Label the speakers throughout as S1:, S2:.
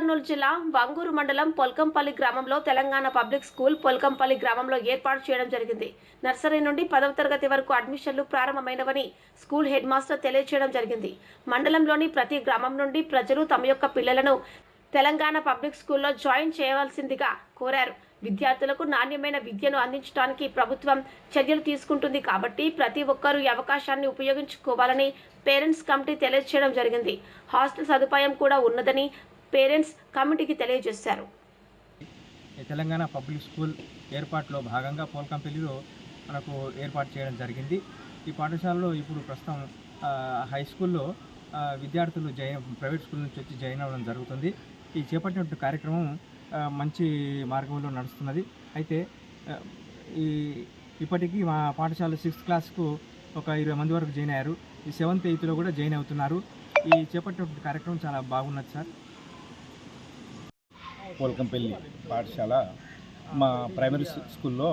S1: కర్నూలు జిల్లా వంగూరు మండలం పొల్కంపల్లి గ్రామంలో తెలంగాణ పబ్లిక్ స్కూల్ పొల్కంపల్లి గ్రామంలో ఏర్పాటు చేయడం జరిగింది. నర్సరీ నుండి పదవ తరగతి వరకు అడ్మిషన్లు ప్రారంభమైనవని స్కూల్ హెడ్ మాస్టర్ తెలియజేయడం జరిగింది. మండలంలోని ప్రతి గ్రామం నుండి ప్రజలు తమ యొక్క పిల్లలను తెలంగాణ పబ్లిక్ స్కూల్లో జాయిన్ చేయవలసిందిగా కోరారు. విద్యార్థులకు నాణ్యమైన విద్యను అందించడానికి ప్రభుత్వం చర్యలు తీసుకుంటుంది కాబట్టి ప్రతి ఒక్కరూ ఈ అవకాశాన్ని ఉపయోగించుకోవాలని పేరెంట్స్ కమిటీ తెలియజేయడం జరిగింది. హాస్టల్ సదుపాయం కూడా ఉన్నదని పేరెంట్స్ కమిటీకి తెలియజేశారు.
S2: ఈ తెలంగాణ పబ్లిక్ స్కూల్ ఏర్పాటులో భాగంగా పోల్కంపల్లిలో మనకు ఏర్పాటు చేయడం జరిగింది. ఈ పాఠశాలలో ఇప్పుడు ప్రస్తుతం హై స్కూల్లో విద్యార్థులు జాయిన్ ప్రైవేట్ స్కూల్ నుంచి వచ్చి జాయిన్ అవ్వడం జరుగుతుంది. ఈ చేపట్టినటువంటి కార్యక్రమం మంచి మార్గంలో నడుస్తున్నది. అయితే ఈ ఇప్పటికీ మా పాఠశాల సిక్స్త్ క్లాస్కు ఒక ఇరవై మంది వరకు జాయిన్ అయ్యారు. ఈ సెవెంత్ ఎయిత్లో కూడా జాయిన్ అవుతున్నారు. ఈ చేపట్టినటువంటి కార్యక్రమం చాలా బాగున్నది సార్.
S3: పోల్కంపల్లి పాఠశాల మా ప్రైమరీ స్కూల్లో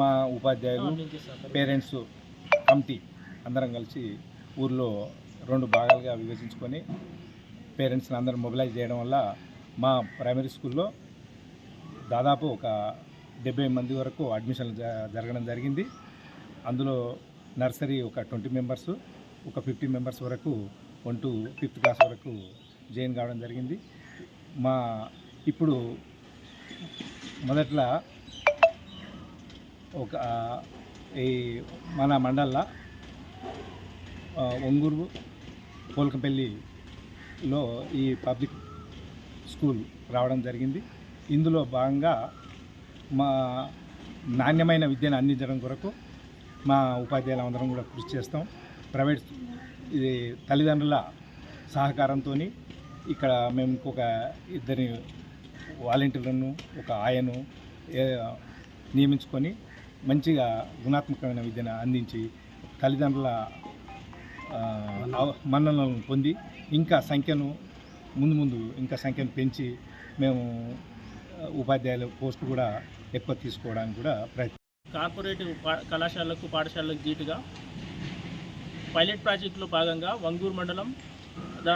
S3: మా ఉపాధ్యాయులు పేరెంట్స్ కమిటీ అందరం కలిసి ఊర్లో రెండు భాగాలుగా విభజించుకొని పేరెంట్స్ని అందరం మొబిలైజ్ చేయడం వల్ల మా ప్రైమరీ స్కూల్లో దాదాపు ఒక డెబ్బై మంది వరకు అడ్మిషన్లు జరగడం జరిగింది. అందులో నర్సరీ ఒక ట్వంటీ మెంబర్స్ ఒక ఫిఫ్టీ మెంబర్స్ వరకు వన్ టు ఫిఫ్త్ క్లాస్ వరకు జాయిన్ కావడం జరిగింది. మా ఇప్పుడు మొదట్లో ఒక ఈ మన మండల్లో ఒంగూరు పోల్కంపల్లిలో ఈ పబ్లిక్ స్కూల్ రావడం జరిగింది. ఇందులో భాగంగా మా నాణ్యమైన విద్యను అందించడం కొరకు మా ఉపాధ్యాయులు అందరం కూడా కృషి చేస్తాం. ప్రైవేట్ ఇది తల్లిదండ్రుల సహకారంతో ఇక్కడ మేము ఇంకొక ఇద్దరి వాలంటీర్లను ఒక ఆయను నియమించుకొని మంచిగా గుణాత్మకమైన విద్యను అందించి తల్లిదండ్రుల మన్ననలను పొంది ఇంకా సంఖ్యను ముందు ముందు ఇంకా సంఖ్యను పెంచి మేము ఉపాధ్యాయుల పోస్టు కూడా ఎక్కువ తీసుకోవడానికి కూడా ప్రయత్నం
S4: కార్పొరేటివ్ కళాశాలకు పాఠశాలలకు ధీటుగా. పైలట్ ప్రాజెక్టులో భాగంగా వంగూరు మండలం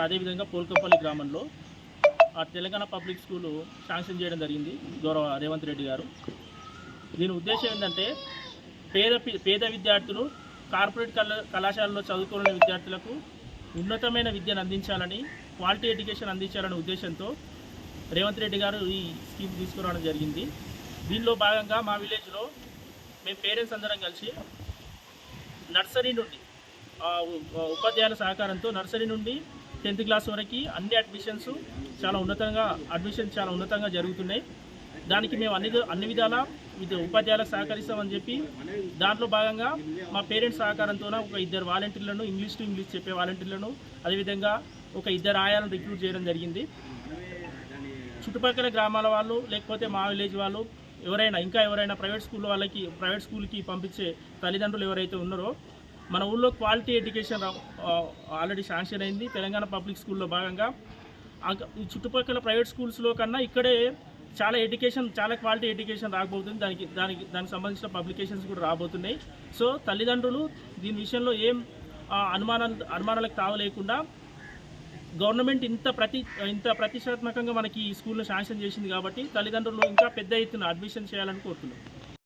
S4: అదేవిధంగా పోల్కంపల్లి గ్రామంలో ఆ తెలంగాణ పబ్లిక్ స్కూలు శాంక్షన్ చేయడం జరిగింది గౌరవ రేవంత్ రెడ్డి గారు. దీని ఉద్దేశం ఏంటంటే పేద పేద విద్యార్థులు కార్పొరేట్ కళాశాలలో చదువుకునే విద్యార్థులకు ఉన్నతమైన విద్యను అందించాలని క్వాలిటీ ఎడ్యుకేషన్ అందించాలనే ఉద్దేశంతో రేవంత్ రెడ్డి గారు ఈ స్కీమ్ తీసుకురావడం జరిగింది. దీనిలో భాగంగా మా విలేజ్లో మేము పేరెంట్స్ అందరం కలిసి నర్సరీ నుండి ఉపాధ్యాయుల సహకారంతో నర్సరీ నుండి టెన్త్ క్లాస్ వరకు అన్ని అడ్మిషన్స్ చాలా ఉన్నతంగా అడ్మిషన్స్ చాలా ఉన్నతంగా జరుగుతున్నాయి. దానికి మేము అన్ని అన్ని విధాల ఇది ఉపాధ్యాయులకు సహకరిస్తామని చెప్పి దాంట్లో భాగంగా మా పేరెంట్స్ సహకారంతో ఒక ఇద్దరు వాలంటీర్లను ఇంగ్లీష్ టు ఇంగ్లీష్ చెప్పే వాలంటీర్లను అదేవిధంగా ఒక ఇద్దరు ఆయాలను రిక్రూట్ చేయడం జరిగింది. చుట్టుపక్కల గ్రామాల వాళ్ళు లేకపోతే మా విలేజ్ వాళ్ళు ఎవరైనా ఇంకా ఎవరైనా ప్రైవేట్ స్కూల్ వాళ్ళకి ప్రైవేట్ స్కూల్కి పంపించే తల్లిదండ్రులు ఎవరైతే ఉన్నారో మన ఊళ్ళో క్వాలిటీ ఎడ్యుకేషన్ ఆల్రెడీ శాంక్షన్ అయింది. తెలంగాణ పబ్లిక్ స్కూల్లో భాగంగా. ఈ చుట్టుపక్కల ప్రైవేట్ స్కూల్స్లో కన్నా ఇక్కడే చాలా ఎడ్యుకేషన్ చాలా క్వాలిటీ ఎడ్యుకేషన్ రాకపోతుంది. దానికి దానికి దానికి సంబంధించిన పబ్లికేషన్స్ కూడా రాబోతున్నాయి. సో తల్లిదండ్రులు దీని విషయంలో ఏం ఆ, అనుమానాలు అనుమానాలకు తావలేకుండా గవర్నమెంట్ ఇంత ప్రతి ఇంత ప్రతిష్టాత్మకంగా మనకి ఈ స్కూల్ను శాంక్షన్ చేసింది కాబట్టి తల్లిదండ్రులు ఇంకా పెద్ద ఎత్తున అడ్మిషన్ చేయాలని కోరుతున్నాం.